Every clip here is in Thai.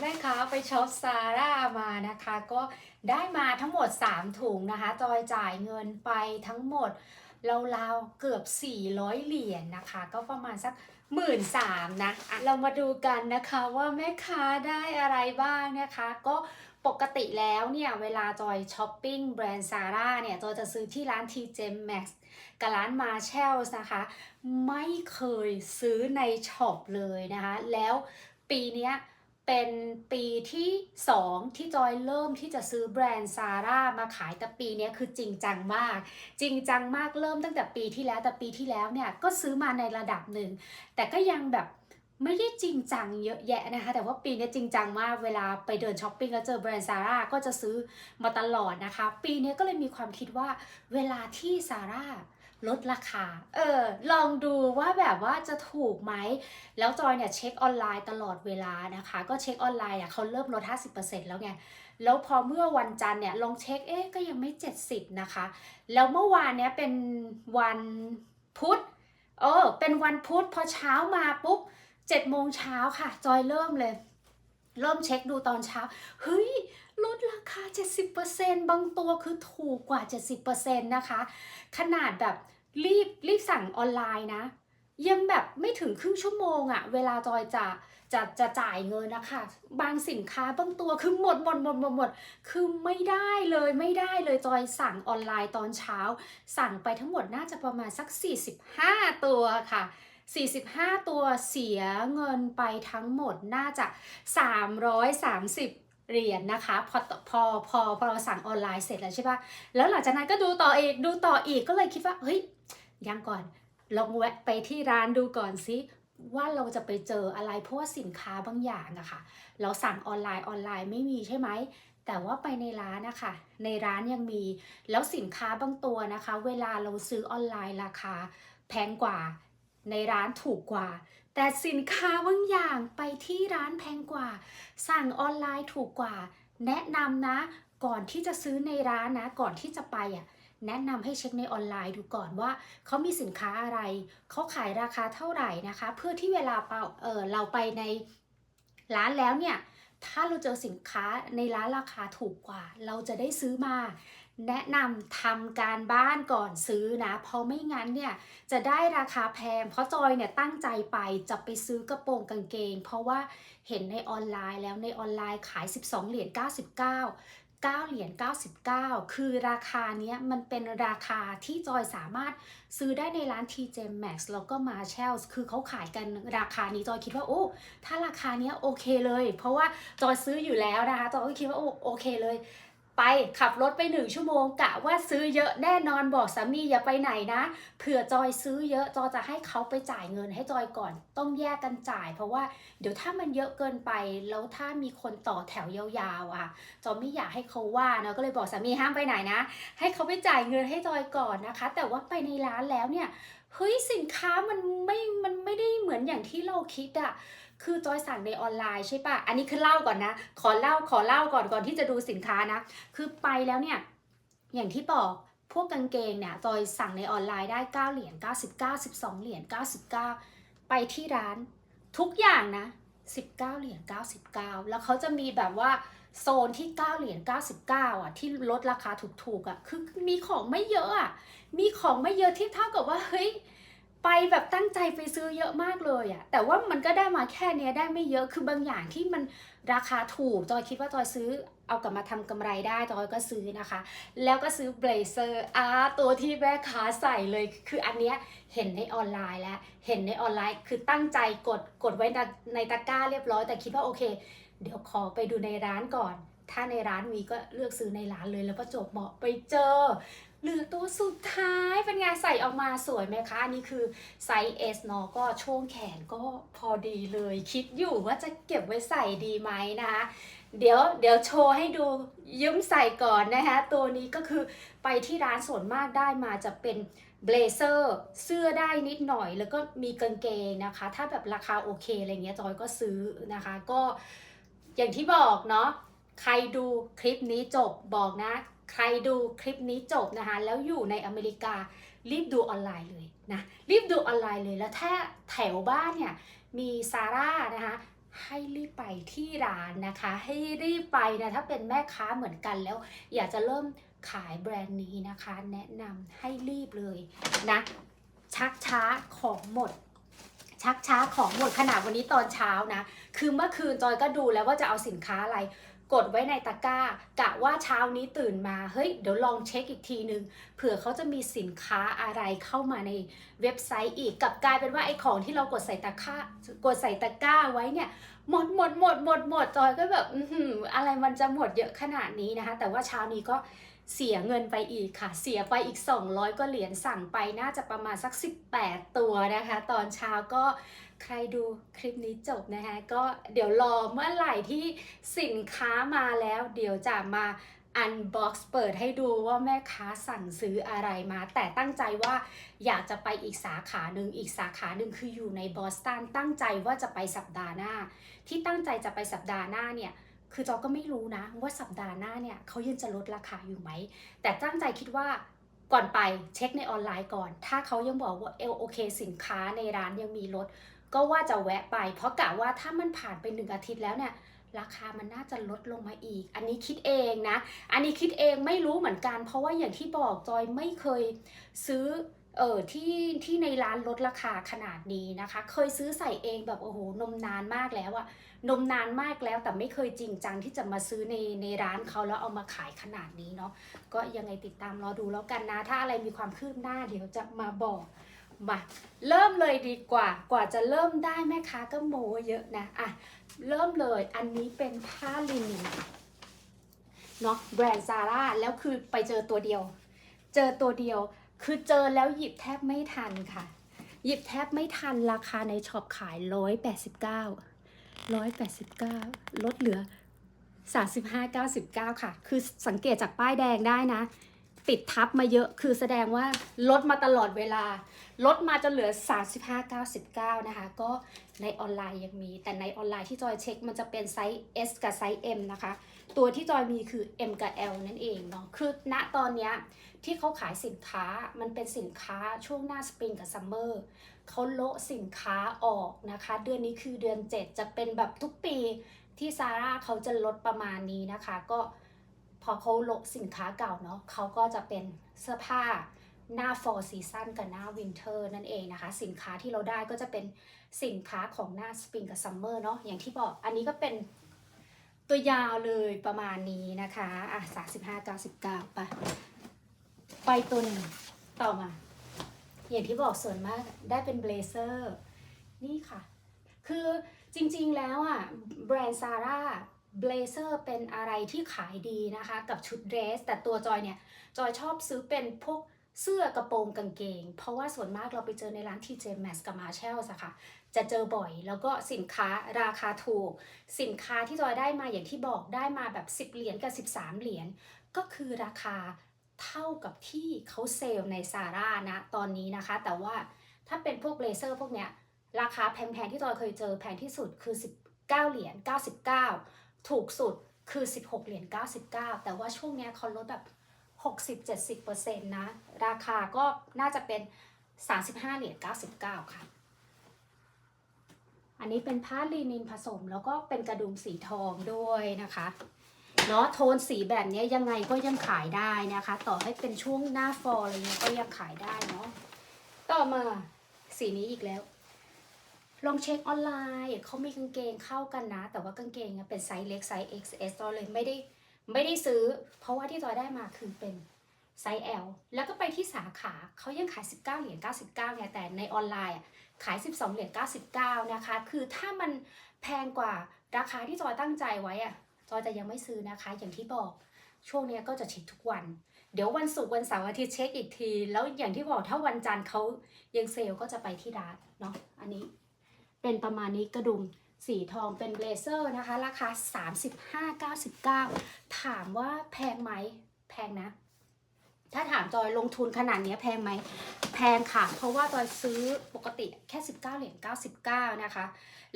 แม่ค้าไปช็อปซาร่ามานะคะ ก็ได้มาทั้งหมด 3 ถุงนะคะ จอยจ่ายเงินไปทั้งหมดราวๆเกือบ 400 เหรียญนะคะ ก็ประมาณสักหมื่นสามนะะเรามาดูกันนะคะว่าแม่ค้าได้อะไรบ้างนะคะ ก็ปกติแล้วเนี่ยเวลาจอยช้อปปิ้งแบรนด์ซาร่าเนี่ยจอยจะซื้อที่ร้าน TJ Max กับร้าน Marshalls นะคะ ไม่เคยซื้อในช็อปเลยนะคะ แล้วปีนี้ เป็นปีที่ 2 ที่จอยเริ่มที่จะซื้อแบรนด์ซาร่ามาขายแต่ปีนี้คือจริงจังมาก จริงจังมากเริ่มตั้งแต่ปีที่แล้วแต่ปีที่แล้วเนี่ยก็ซื้อมาในระดับหนึ่ง แต่ก็ยังแบบไม่ได้จริงจังเยอะแยะนะคะ แต่ว่าปีนี้จริงจังมากเวลาไปเดินช้อปปิ้งแล้วเจอแบรนด์ซาร่าก็จะซื้อมาตลอดนะคะ ปีนี้ก็เลยมีความคิดว่าเวลาที่ซาร่า ลดราคา เออ ลองดูว่าแบบว่าจะถูกไหม แล้วจอยเนี่ยเช็คออนไลน์ตลอดเวลานะคะ ก็เช็คออนไลน์อะเขาเริ่มลด 50%แล้วไง แล้วพอเมื่อวันจันทร์เนี่ยลองเช็ค เอ๊ะ ก็ยังไม่ 70 นะคะ แล้วเมื่อวานเนี้ยเป็นวันพุธ เออ เป็นวันพุธพอเช้ามาปุ๊บ7โมงเช้าค่ะ จอยเริ่มเลย เริ่มเช็คดูตอนเช้า เฮ้ยลดราคา 70%บางตัวคือถูกกว่า 70%นะคะ ขนาดแบบ รีบรีบสั่งออนไลน์นะ ยังแบบไม่ถึงครึ่งชั่วโมงอะเวลาจอยจะจะจะจ่ายเงินนะคะบางสินค้าบางตัวคือหมดหมดหมดหมดหมดคือไม่ได้เลยไม่ได้เลยจอยสั่งออนไลน์ตอนเช้า สั่งไปทั้งหมดน่าจะประมาณสัก 45 ตัวค่ะ 45 ตัวเสียเงินไปทั้งหมดน่าจะ 330 เรียญนะคะ พอพอพอพอเราสั่งออนไลน์เสร็จแล้วใช่ปะแล้วหลังจากนั้นก็ดูต่ออีกดูต่ออีกก็เลยคิดว่าเฮ้ยยังก่อนลองแวะไปที่ร้านดูก่อนสิว่าเราจะไปเจออะไรเพราะว่าสินค้าบางอย่างอะค่ะ เราสั่งออนไลน์ออนไลน์ไม่มีใช่ไหมแต่ว่าไปในร้านนะคะ ในร้านยังมีแล้วสินค้าบางตัวนะคะ เวลาเราซื้อออนไลน์ราคาแพงกว่า ในร้านถูกกว่า แต่สินค้าบางอย่างไปที่ร้านแพงกว่า สั่งออนไลน์ถูกกว่า แนะนำนะ ก่อนที่จะซื้อในร้านนะ ก่อนที่จะไปอะแนะนำให้เช็คในออนไลน์ดูก่อนว่าเขามีสินค้าอะไร เขาขายราคาเท่าไหร่นะคะ เพื่อที่เวลาเาเเราไปในร้านแล้วเนี่ย ถ้าเราเจอสินค้าในร้านราคาถูกกว่า เราจะได้ซื้อมา แนะนำทำการบ้านก่อนซื้อนะ เพราะไม่งั้นเนี่ยจะได้ราคาแพง เพราะจอยเนี่ยตั้งใจไปจะไปซื้อกระโปรงกางเกง เพราะว่าเห็นในออนไลน์แล้วในออนไลน์ขาย 12 เหรียญ 99 9 เหรียญ 99 คือราคาเนี้ยมันเป็นราคาที่จอยสามารถซื้อได้ในร้าน TJ Maxx แล้วก็ Marshalls คือเขาขายกันราคานี้จอยคิดว่าโอ้ถ้าราคาเนี้ยโอเคเลย เพราะว่าจอยซื้ออยู่แล้วนะคะจอยก็คิดว่าโอ้โอเคเลย ไปขับรถไปหนึ่งชั่วโมงกะว่าซื้อเยอะแน่นอนบอกสามีอย่าไปไหนนะเผื่อจอยซื้อเยอะจอยจะให้เขาไปจ่ายเงินให้จอยก่อน ต้องแยกกันจ่าย เพราะว่าเดี๋ยวถ้ามันเยอะเกินไป แล้วถ้ามีคนต่อแถวยาวๆอะจอยไม่อยากให้เขาว่าเนาะก็เลยบอกสามีห้ามไปไหนนะ ให้เขาไปจ่ายเงินให้จอยก่อนนะคะ แต่ว่าไปในร้านแล้วเนี่ยเฮ้ยสินค้ามันไม่มันไม่ได้เหมือนอย่างที่เราคิดอะ คือจอยสั่งในออนไลน์ใช่ปะอันนี้คือเล่าก่อนนะ ขอเล่าขอเล่าก่อนก่อนที่จะดูสินค้านะ คือไปแล้วเนี่ย อย่างที่บอกพวกกางเกงเนี่ยจอยสั่งในออนไลน์ได้ 9 เหรียญ99 12 เหรียญ99 ไปที่ร้านทุกอย่างนะ 19 เหรียญ99 แล้วเขาจะมีแบบว่าโซนที่ 9 เหรียญ99 อะ ที่ลดราคาถูกๆอะ คือมีของไม่เยอะอะ มีของไม่เยอะที่เท่ากับว่าเฮ้ย ไปแบบตั้งใจไปซื้อเยอะมากเลยอะแต่ว่ามันก็ได้มาแค่เนี้ยได้ไม่เยอะคือบางอย่างที่มันราคาถูกจอยคิดว่าจอยซื้อเอากลับมาทำกำไรได้จอยก็ซื้อนะคะ แล้วก็ซื้อเบลเซอร์อาตัวที่แม่ค้าใส่เลย คืออันเนี้ยเห็นในออนไลน์แล้ว เห็นในออนไลน์ คือตั้งใจกดกดไว้ในในตะกร้าเรียบร้อย แต่คิดว่าโอเค เดี๋ยวขอไปดูในร้านก่อน ถ้าในร้านมีก็เลือกซื้อในร้านเลยแล้วก็จบเหมาะไปเจอ เหลือตัวสุดท้ายเป็นไงใส่ออกมาสวยไหมคะ อันนี้คือไซส์ S เนาะก็ช่วงแขนก็พอดีเลย คิดอยู่ว่าจะเก็บไว้ใส่ดีไหมนะคะเดี๋ยวเดี๋ยวโชว์ให้ดูยืมใส่ก่อนนะคะตัวนี้ก็คือไปที่ร้านส่วนมากได้มาจะเป็นเบลเซอร์เสื้อได้นิดหน่อย แล้วก็มีกางเกงนะคะ ถ้าแบบราคาโอเคอะไรเงี้ยจอยก็ซื้อนะคะ ก็อย่างที่บอกเนาะใครดูคลิปนี้จบบอกนะ ใครดูคลิปนี้จบนะคะ แล้วอยู่ในอเมริการีบดูออนไลน์เลยนะรีบดูออนไลน์เลยแล้วถ้าแถวบ้านเนี่ยมีซาร่านะคะให้รีบไปที่ร้านนะคะ ให้รีบไปนะถ้าเป็นแม่ค้าเหมือนกันแล้ว อยากจะเริ่มขายแบรนด์นี้นะคะ แนะนำให้รีบเลยนะชักช้าของหมด ชักช้าของหมดขนาดวันนี้ตอนเช้านะ คือเมื่อคืนจอยก็ดูแล้วว่าจะเอาสินค้าอะไร กดไว้ในตะกร้ากะว่าเช้านี้ตื่นมาเฮ้ยเดี๋ยวลองเช็คอีกทีนึงเผื่อเขาจะมีสินค้าอะไรเข้ามาในเว็บไซต์อีกกลับกลายเป็นว่าไอ้ของที่เรากดใส่ตะกร้ากดใส่ตะกร้าไว้เนี่ยหมดหมดหมดหมดหมดจอยก็แบบอืออะไรมันจะหมดเยอะขนาดนี้นะคะ แต่ว่าเช้านี้ก็เสียเงินไปอีกค่ะ เสียไปอีก 200 ก็เหรียญสั่งไปน่าจะประมาณสัก 18 ตัวนะคะ ตอนเช้าก็ ใครดูคลิปนี้จบนะคะ ก็เดี๋ยวรอเมื่อไหร่ที่สินค้ามาแล้ว เดี๋ยวจะมาอันบ็อกซ์เปิดให้ดูว่าแม่ค้าสั่งซื้ออะไรมา แต่ตั้งใจว่าอยากจะไปอีกสาขาหนึ่งอีกสาขาหนึ่งคืออยู่ในบอสตันตั้งใจว่าจะไปสัปดาห์หน้า ที่ตั้งใจจะไปสัปดาห์หน้าเนี่ยคือจอก็ไม่รู้นะว่าสัปดาห์หน้าเนี่ยเขายังจะลดราคาอยู่ไหม แต่ตั้งใจคิดว่าก่อนไปเช็คในออนไลน์ก่อน ถ้าเขายังบอกว่าเอลโอเคสินค้าในร้านยังมีลด ก็ว่าจะแวะไป เพราะกะว่าถ้ามันผ่านไปหนึ่งอาทิตย์แล้วเนี่ยราคามันน่าจะลดลงมาอีก อันนี้คิดเองนะ อันนี้คิดเองไม่รู้เหมือนกัน เพราะว่าอย่างที่บอกจอยไม่เคยซื้อเออที่ที่ในร้านลดราคาขนาดนี้นะคะ เคยซื้อใส่เองแบบโอ้โหนมนานมากแล้วอะนมนานมากแล้วแต่ไม่เคยจริงจังที่จะมาซื้อในในร้านเขาแล้วเอามาขายขนาดนี้เนาะก็ยังไงติดตามรอดูแล้วกันนะ ถ้าอะไรมีความคืบหน้าเดี๋ยวจะมาบอก มาเริ่มเลยดีกว่า กว่าจะเริ่มได้แม่ค้าก็โมเยอะนะอะเริ่มเลยอันนี้เป็นผ้าลินินเนาะแบรนด์ซาร่าแล้วคือไปเจอตัวเดียว เจอตัวเดียว คือเจอแล้วหยิบแทบไม่ทันค่ะ หยิบแทบไม่ทันราคาในช็อปขาย 189 189 ลดเหลือ 35.99 ค่ะ คือสังเกตจากป้ายแดงได้นะ ติดทับมาเยอะ คือแสดงว่าลดมาตลอดเวลา ลดมาจนเหลือ 35.99 นะคะ ก็ในออนไลน์ยังมี แต่ในออนไลน์ที่จอยเช็คมันจะเป็นไซส์ S กับไซส์ M นะคะ ตัวที่จอยมีคือ M กับ L นั่นเองเนาะ คือณตอนนี้ที่เขาขายสินค้า มันเป็นสินค้าช่วงหน้าสปริงกับซัมเมอร์เขาโละสินค้าออกนะคะ เดือนนี้คือเดือน 7 จะเป็นแบบทุกปีที่ซาร่าเขาจะลดประมาณนี้นะคะ ก็ อเขาโละสินค้าเก่าเนาะเขาก็จะเป็นเสื้อผ้าหน้า fall season กับหน้า winter นั่นเองนะคะ สินค้าที่เราได้ก็จะเป็นสินค้าของหน้า spring กับ summer เนาะอย่างที่บอกอันนี้ก็เป็นตัวยาวเลยประมาณนี้นะคะอะ35.99ไปไปตัวหนึ่งต่อมา อย่างที่บอกส่วนมากได้เป็นเบลเซอร์นี่ค่ะ คือจริงๆแล้วอะแบรนด์ซาร่า เบลเซอร์เป็นอะไรที่ขายดีนะคะ กับชุดเดรส แต่ตัวจอยเนี่ย จอยชอบซื้อเป็นพวกเสื้อกระโปรงกางเกง เพราะว่าส่วนมากเราไปเจอในร้าน TJ Maxx กับ Marshalls อะค่ะ จะเจอบ่อยแล้วก็สินค้าราคาถูก สินค้าที่จอยได้มาอย่างที่บอกได้มาแบบ 10 เหรียญกับ 13 เหรียญก็คือราคาเท่ากับที่เขาเซลล์ในซาร่านะตอนนี้นะคะ แต่ว่าถ้าเป็นพวกเบลเซอร์พวกเนี้ยราคาแพงๆที่จอยเคยเจอแพงที่สุดคือ 19 เหรียญ99 ถูกสุดคือ 16 เหรียญ 99 แต่ว่าช่วงนี้เขาลดแบบ 60-70%นะ ราคาก็น่าจะเป็น 35 เหรียญ 99 ค่ะ อันนี้เป็นผ้าลีนินผสมแล้วก็เป็นกระดุมสีทองด้วยนะคะเนาะโทนสีแบบนี้ยังไงก็ยังขายได้นะคะ ต่อให้เป็นช่วงหน้าฟอลอะไรเงี้ยก็ยังขายได้เนาะต่อมาสีนี้อีกแล้ว ลองเช็คออนไลน์เขามีกางเกงเข้ากันนะ แต่ว่ากางเกงเป็นไซส์เล็กไซส์ XS จอยเลยไม่ได้ไม่ได้ซื้อ เพราะว่าที่จอยได้มาคือเป็นไซส์ L แล้วก็ไปที่สาขาเขายังขาย 19 เหรียญ 99ไงแต่ในออนไลน์ขาย 12 เหรียญ 99 นะคะ คือถ้ามันแพงกว่าราคาที่จอยตั้งใจไว้อะจอยจะยังไม่ซื้อนะคะ อย่างที่บอก ช่วงนี้ก็จะเช็คทุกวัน เดี๋ยววันศุกร์วันเสาร์อาทิตย์เช็คอีกที แล้วอย่างที่บอกถ้าวันจันทร์เขายังเซลก็จะไปที่ร้านเนาะ อันนี้ เป็นประมาณนี้กระดุมสีทองเป็นเบลเซอร์นะคะ ราคา 35.99 ถามว่าแพงไหม แพงนะ ถ้าถามจอยลงทุนขนาดนี้แพงไหม แพงค่ะ เพราะว่าจอยซื้อปกติแค่ 19 เหรียญ 99 นะคะ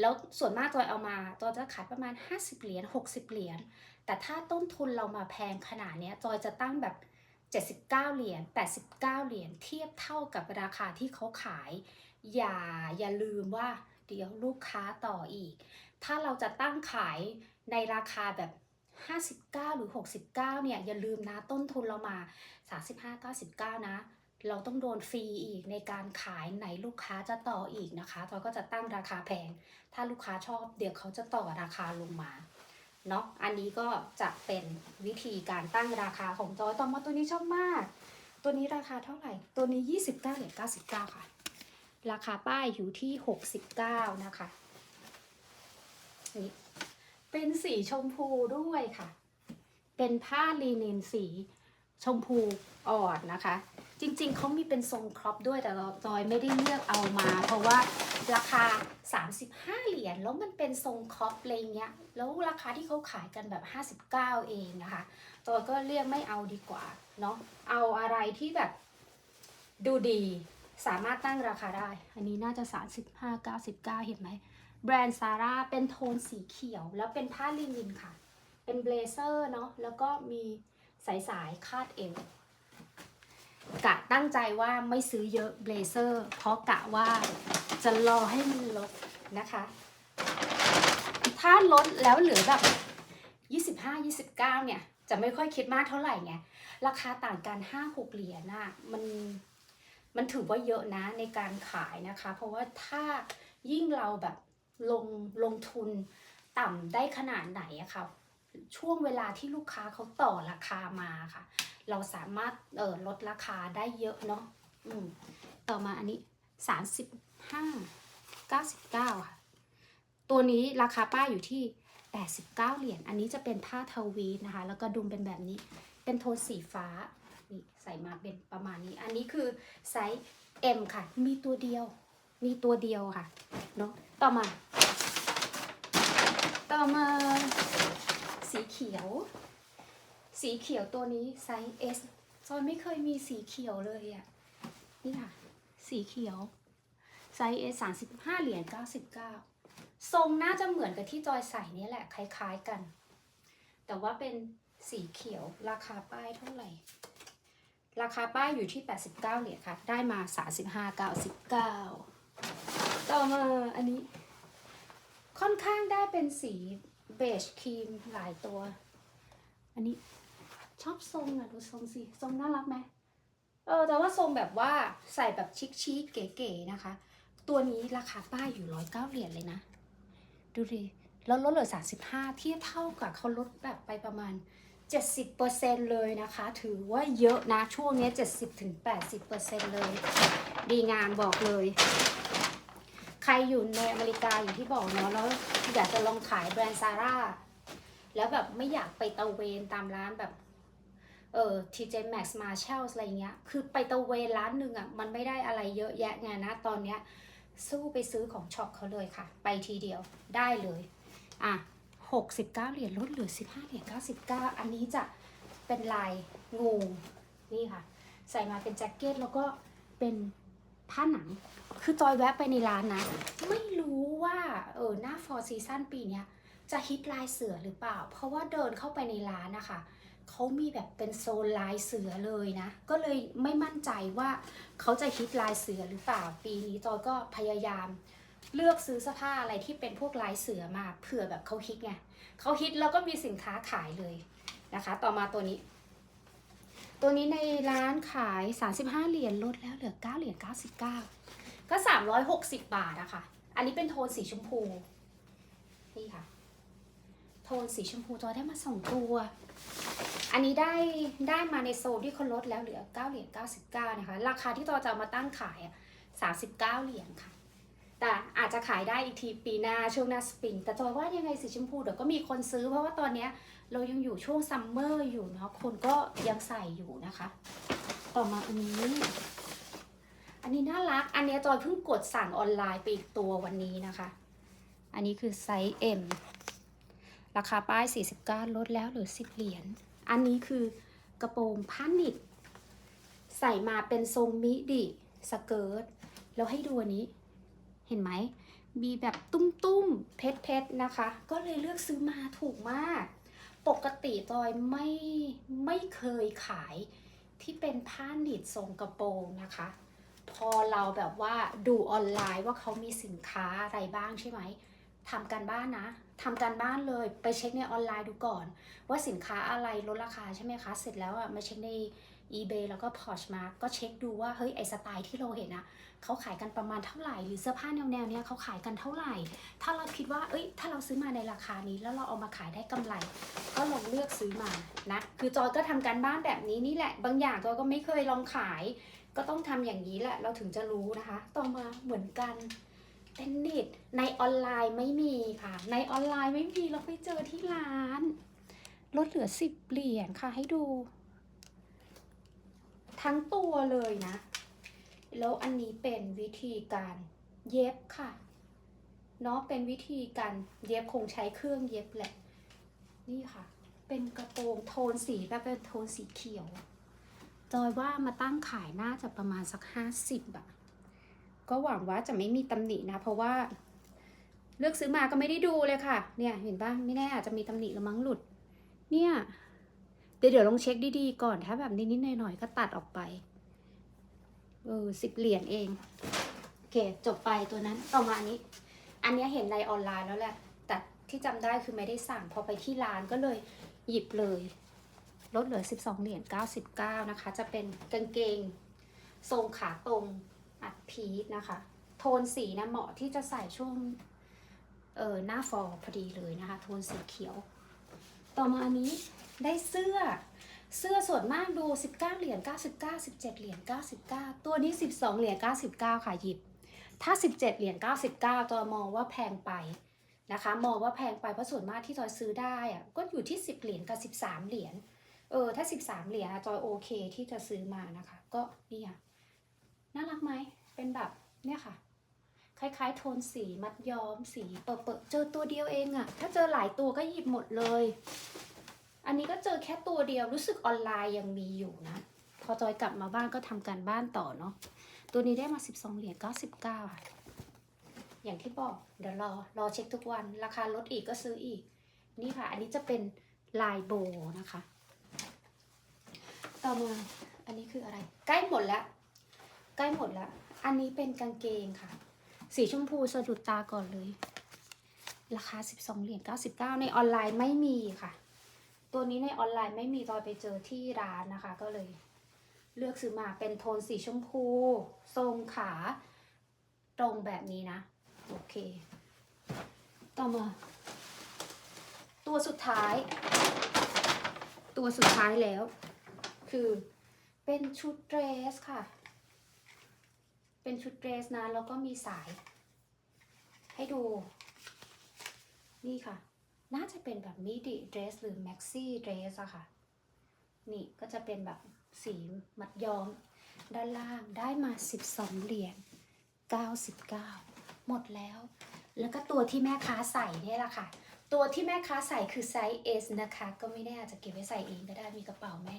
แล้วส่วนมากจอยเอามาจอยจะขายประมาณ 50 เหรียญ 60 เหรียญ แต่ถ้าต้นทุนเรามาแพงขนาดนี้จอยจะตั้งแบบ79 เหรียญ 89 เหรียญ เทียบเท่ากับราคาที่เขาขาย อย่าอย่าลืมว่า เดียวลูกค้าต่ออีก ถ้าเราจะตั้งขายในราคาแบบ 59 หรือ 69 เนี่ย อย่าลืมนะต้นทุนเรามา 35 99 นะ เราต้องโดนฟรีอีกในการขายไหนลูกค้าจะต่ออีกนะคะทอยก็จะตั้งราคาแพง ถ้าลูกค้าชอบเดี๋ยวเขาจะต่อราคาลงมาเนาะ อันนี้ก็จะเป็นวิธีการตั้งราคาของจอยต่อมาตัวนี้ชอบมาก ตัวนี้ราคาเท่าไหร่ ตัวนี้ 29เหรียญ99 ค่ะ ราคาป้ายอยู่ที่ 69 นะคะ นี่เป็นสีชมพูด้วยค่ะ เป็นผ้าลีนินสีชมพูอ่อนนะคะ จริงๆเขามีเป็นทรงครอปด้วยแต่เราจอยไม่ได้เลือกเอามา เพราะว่าราคา 35 เหรียญแล้วมันเป็นทรงครอปอะไรเงี้ย แล้วราคาที่เขาขายกันแบบ 59 เองนะคะจอยก็เลือกไม่เอาดีกว่าเนาะเอาอะไรที่แบบดูดี สามารถตั้งราคาได้ อันนี้น่าจะ35 99 เห็นไหม แบรนด์ซาร่าเป็นโทนสีเขียว แล้วเป็นผ้าลินินค่ะ เป็นเบลเซอร์เนาะ แล้วก็มีสายสายคาดเอว กะตั้งใจว่าไม่ซื้อเยอะเบลเซอร์ เพราะกะว่าจะรอให้มันลดนะคะ ถ้าลดแล้วเหลือแบบ 25 29 เนี่ย จะไม่ค่อยคิดมากเท่าไหร่ไง ราคาต่างกัน 5-6 เหรียญน่ะมัน มันถือว่าเยอะนะในการขายนะคะ เพราะว่าถ้ายิ่งเราแบบลงลงทุนต่ำได้ขนาดไหนอะค่ะช่วงเวลาที่ลูกค้าเขาต่อราคามาค่ะ เราสามารถเออลดราคาได้เยอะเนาะอืมต่อมาอันนี้สามสิบห้าเก้าสิบเก้าค่ะ ตัวนี้ราคาป้ายอยู่ที่แปดสิบเก้าเหรียญอันนี้จะเป็นผ้าทวีนะคะ แล้วก็ดุมเป็นแบบนี้ เป็นโทนสีฟ้า นี่ใส่มาเป็นประมาณนี้ อันนี้คือไซส์ M ค่ะ มีตัวเดียว มีตัวเดียวค่ะเนาะต่อมา ต่อมาสีเขียว สีเขียวตัวนี้ไซส์ S จอยไม่เคยมีสีเขียวเลยอะ่ะนี่ค่ะ สีเขียวไซส์ S สามสิบห้าเหรียญเก้าสิบเก้าทรงน่าจะเหมือนกับที่จอยใส่นี่แหละ คล้ายๆกัน แต่ว่าเป็นสีเขียวราคาป้ายเท่าไหร่ ราคาป้ายอยู่ที่ 89 เหรียญค่ะ ได้มา 35 99 ต่อมาอันนี้ ค่อนข้างได้เป็นสีเบจครีมหลายตัว อันนี้ชอบทรงอะดูทรงสิ ทรงน่ารักไหมเออ แต่ว่าทรงแบบว่าใส่แบบชิคๆเก๋ๆนะคะ ตัวนี้ราคาป้ายอยู่ 109 เหรียญเลยนะ ดูดิ แล้วลดเหลือ 35 เทียบเท่ากับเขาลดแบบไปประมาณ 70%เลยนะคะ ถือว่าเยอะนะ ช่วงนี้ 70-80%เลย ดีงามบอกเลย ใครอยู่ในอเมริกาอย่างที่บอกเนาะแล้วอยากจะลองขายแบรนด์ซาร่าแล้วแบบไม่อยากไปตะเวนตามร้านแบบเออ TJ Maxx Marshalls อะไรเงี้ย คือไปตะเวนร้านหนึ่งอะ่ะ มันไม่ได้อะไรเยอะแยะไงนะตอนเนี้ย สู้ไปซื้อของช็อปเขาเลยค่ะ ไปทีเดียวได้เลย อะ 69 เหรียญลดเหลือ 15 เหรียญ 99 อันนี้จะเป็นลายงูนี่ค่ะ ใส่มาเป็นแจ็คเก็ตแล้วก็เป็นผ้าหนัง คือจอยแวะไปในร้านนะ ไม่รู้ว่าเออหน้าฟอร์ซีซั o นปีเนี้ยจะฮิตลายเสือหรือเปล่า เพราะว่าเดินเข้าไปในร้านนะคะเขามีแบบเป็นโซนลายเสือเลยนะ ก็เลยไม่มั่นใจว่าเขาจะฮิตลายเสือหรือเปล่า ปีนี้จอยก็พยายาม เลือกซื้อเสื้อผ้าอะไรที่เป็นพวกลายเสือมาเผื่อแบบเขาฮิตไงเขาฮิตแล้วก็มีสินค้าขายเลยนะคะ ต่อมาตัวนี้ ตัวนี้ในร้านขาย 35 เหรียญลดแล้วเหลือ 9 เหรียญ99 ก็ 360 บาทอะค่ะ อันนี้เป็นโทนสีชมพู นี่ค่ะ โทนสีชมพูจอได้มาสองตัว อันนี้ได้ได้มาในโซนที่เขาลดแล้วเหลือ 9 เหรียญ99 นะคะ ราคาที่จอจะมาตั้งขายอะ39 เหรียญค่ะ แต่อาจจะขายได้อีกทีปีหน้าช่วงหน้าสปริงแต่จอยว่ายังไงสีชมพูเดี๋ยวก็มีคนซื้อ เพราะว่าตอนเนี้ยเรายังอยู่ช่วงซัมเมอร์อยู่เนาะคนก็ยังใส่อยู่นะคะ ต่อมาอันนี้ อันนี้น่ารัก อันนี้จอยเพิ่งกดสั่งออนไลน์ไปอีกตัววันนี้นะคะ อันนี้คือไซส์ M ราคาป้าย 49 ลดแล้วเหลือ 10 เหรียญ อันนี้คือกระโปรงผ้านิบใส่มาเป็นทรงมิดิสเกิร์ตแล้วให้ดูอันนี้ เห็นไหมมีแบบตุ้มๆเพชรๆนะคะ ก็เลยเลือกซื้อมาถูกมาก ปกติจอยไม่ไม่เคยขายที่เป็นผ้าหนีบทรงกระโปรงนะคะ พอเราแบบว่าดูออนไลน์ว่าเขามีสินค้าอะไรบ้างใช่ไหมทำการบ้านนะทำการบ้านเลยไปเช็คในออนไลน์ดูก่อน ว่าสินค้าอะไรลดราคาใช่ไหมคะ เสร็จแล้วอะมาเช็คใน eBay แล้วก็ Poshmark ก็เช็คดูว่าเฮ้ยไอสไตล์ที่เราเห็นอะเขาขายกันประมาณเท่าไหร่ หรือเสื้อผ้าแนวแนวๆเนี้ยเขาขายกันเท่าไหร่ ถ้าเราคิดว่าเอ้ยถ้าเราซื้อมาในราคานี้แล้วเราเอามาขายได้กำไร ก็ลองเลือกซื้อมานะคือจอยก็ทำการบ้านแบบนี้นี่แหละบางอย่างจอยก็ไม่เคยลองขาย ก็ต้องทำอย่างนี้แหละเราถึงจะรู้นะคะ ต่อมาเหมือนกันเทนนิสในออนไลน์ไม่มีค่ะ ในออนไลน์ไม่มีเราไปเจอที่ร้านลดเหลือสิบเหรียญค่ะให้ดู ทั้งตัวเลยนะ แล้วอันนี้เป็นวิธีการเย็บค่ะ เนาะเป็นวิธีการเย็บคงใช้เครื่องเย็บแหละ นี่ค่ะ เป็นกระโปรงโทนสีแบบเป็นโทนสีเขียว จอยว่ามาตั้งขายน่าจะประมาณสักห้าสิบอะก็หวังว่าจะไม่มีตำหนินะ เพราะว่า เลือกซื้อมาก็ไม่ได้ดูเลยค่ะ เนี่ยเห็นปะไม่แน่อาจจะมีตำหนิละมั้งหลุด เนี่ย เดี๋ยวลองเช็คดีๆก่อน ถ้าแบบนิดๆหน่อยๆก็ตัดออกไป เออสิบเหรียญเอง โอเค จบไปตัวนั้น ต่อมาอันนี้ อันนี้เห็นในออนไลน์แล้วแหละ แต่ที่จำได้คือไม่ได้สั่ง พอไปที่ร้านก็เลยหยิบเลย ลดเหลือ 12 เหรียญ 99 นะคะ จะเป็นกางเกง ทรงขาตรงอัดพีทนะคะ โทนสีนะเหมาะที่จะใส่ช่วงเออหน้าฟอพอดีเลยนะคะ โทนสีเขียว ต่อมาอันนี้ ได้เสื้อ เสื้อส่วนมากดู 19 เหรียญ 99 17 เหรียญ 99 ตัวนี้ 12 เหรียญ 99 ค่ะหยิบ ถ้า 17 เหรียญ 99 ตัวมองว่าแพงไปนะคะ มองว่าแพงไปเพราะส่วนมากที่จอยซื้อได้อะก็อยู่ที่ 10 เหรียญกับ 13 เหรียญ เออ ถ้า 13 เหรียญจอยโอเคที่จะซื้อมานะคะ ก็นี่ยน่ารักไหม เป็นแบบเนี่ยค่ะ คล้ายๆ โทนสีมัดย้อมสีเปิดๆเจอตัวเดียวเองอะถ้าเจอหลายตัวก็หยิบหมดเลย อันนี้ก็เจอแค่ตัวเดียวรู้สึกออนไลน์ยังมีอยู่นะ พอจอยกลับมาบ้านก็ทำการบ้านต่อเนาะตัวนี้ได้มา 12 เหรียญ99ค่ะอย่างที่บอกเดี๋ยวรอรอเช็คทุกวัน ราคาลดอีกก็ซื้ออีก นี่ค่ะ อันนี้จะเป็นลายโบนะคะ ต่อมาอันนี้คืออะไร ใกล้หมดแล้ว ใกล้หมดแล้ว อันนี้เป็นกางเกงค่ะ สีชมพูสะดุดตาก่อนเลย ราคา 12 เหรียญ99 ในออนไลน์ไม่มีค่ะ ตัวนี้ในออนไลน์ไม่มีตอยไปเจอที่ร้านนะคะ ก็เลยเลือกซื้อมาเป็นโทนสีชมพู ทรงขาตรงแบบนี้นะ โอเค ต่อมา ตัวสุดท้าย ตัวสุดท้ายแล้ว คือเป็นชุดเดรสค่ะ เป็นชุดเดรสนะ แล้วก็มีสาย ให้ดู นี่ค่ะ น่าจะเป็นแบบมิดิเดรสหรือแม็กซี่เดรสอะค่ะ นี่ก็จะเป็นแบบสีมัดย้อม ด้านล่างได้มา 12 เหรียญ99 หมดแล้ว แล้วก็ตัวที่แม่ค้าใส่เนี่ยแหละค่ะ ตัวที่แม่ค้าใส่คือไซส์ S นะคะ ก็ไม่แน่อาจจะเก็บไว้ใส่เองก็ได้มีกระเป๋าแม่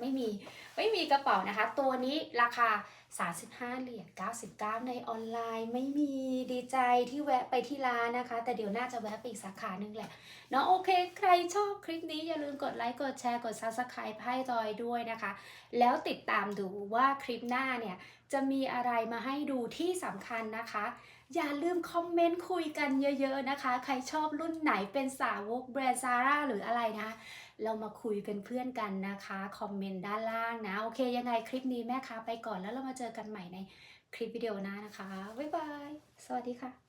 ไม่มีไม่มีกระเป๋านะคะ ตัวนี้ราคา 35 เหรียญ99 ในออนไลน์ไม่มีดีใจที่แวะไปที่ร้านนะคะ แต่เดี๋ยวน่าจะแวะไปอีกสาขาหนึ่งแหละเนาะโอเค ใครชอบคลิปนี้อย่าลืมกดไลค์กดแชร์กด Subscribe ให้จอยด้วยนะคะ แล้วติดตามดูว่าคลิปหน้าเนี่ยจะมีอะไรมาให้ดูที่สำคัญนะคะ อย่าลืมคอมเมนต์คุยกันเยอะ ๆ นะคะ ใครชอบรุ่นไหนเป็นสาวกแบรนด์ซาร่าหรืออะไรนะ เรามาคุยเป็นเพื่อนกันนะคะ คอมเมนต์ด้านล่างนะ โอเคยังไงคลิปนี้แม่ค้าไปก่อนแล้วเรามาเจอกันใหม่ในคลิปวิดีโอหน้านะคะ บ๊ายบาย สวัสดีค่ะ